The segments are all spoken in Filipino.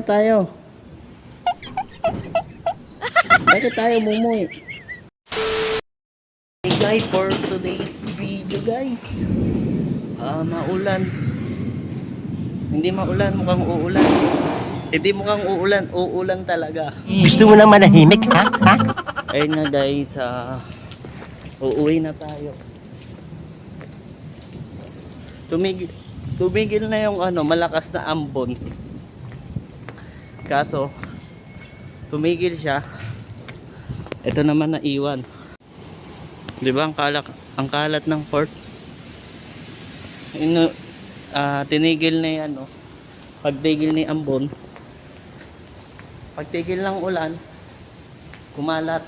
tayo. Bakit tayo mumuy? Hey guys, for today's video guys. Ah, maulan. Hindi maulan, mukhang uulan. Hindi mukhang uulan, uulan talaga. Gusto mo lang manahimik, ha? Ha? Ayun na guys, ah, uuwi na tayo. Tumigil, tumigil na yung ano, malakas na ambon. Kaso, tumigil siya. Ito naman na iwan. 'Di ba ang kalak, ang kalat ng fort? Ino, ah, tinigil na 'yan, no. Pagtigil ni ambon, pagtigil ng ulan, kumalat,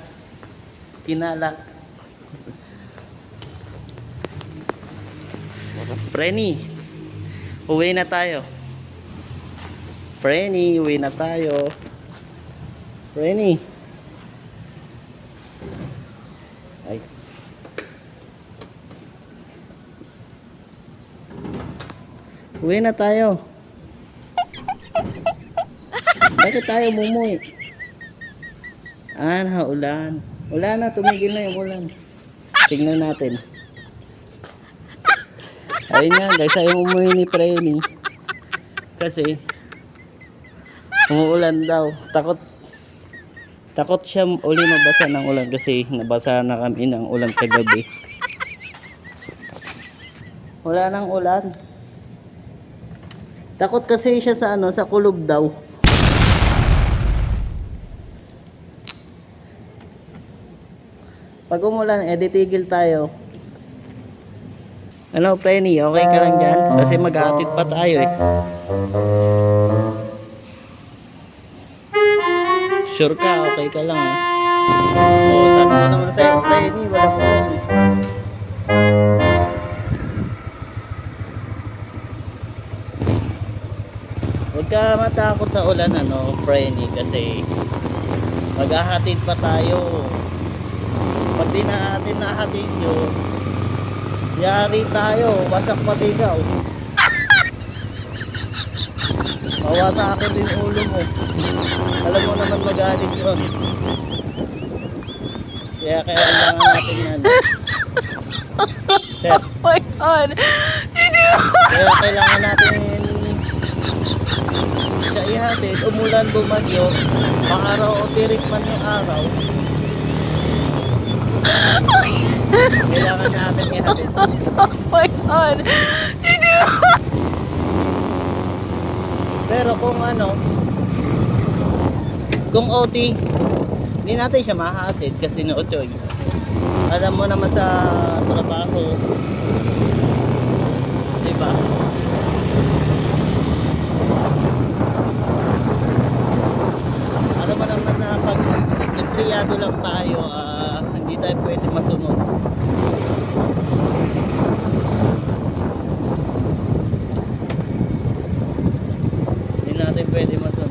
kinalat. Frenny, uwi na tayo. Frenny, uwi na tayo. Frenny. Ay. Uwi na tayo. Bakit tayo mumuy? Ah, naulan. Wala na, tumigil na yung ulan. Tingnan natin. Ayun nga, guys, ayaw umuwi ni Frenny. Kasi, umuulan daw. Takot, takot siya uli mabasa ng ulan kasi nabasa na kami ng ulan kagabi. Wala nang ulan. Takot kasi siya sa ano, sa kulob daw. Pag umulan, eh, ditigil tayo. Ano, Frenny, okay ka lang dyan? Kasi mag-aatid pa tayo eh. Sure ka, okay ka lang ah. Oo, sabi mo naman sa'yo, Frenny, wala ko yun eh. Huwag ka matakot sa ulan, ano, Frenny, kasi maghahatid pa tayo. Pag di natin nahatid yun, yari tayo, wasak patigaw. Mawa sa akin din ulo mo. Alam mo naman magalit yun. Kaya kailangan natin yan. Sir, my god! kaya kailangan natin siya ihatid, umulan, bumagyo, maaraw o tirik man yung araw. Kailangan natin ihatid. Oh my god! Pero kung ano, kung OT, hindi natin siya mahatid kasi no choice. Alam mo naman sa trabaho, di ba? Alam mo naman na pag empleyado lang tayo, ah, hindi tayo pwede masunod. Pwede masunod.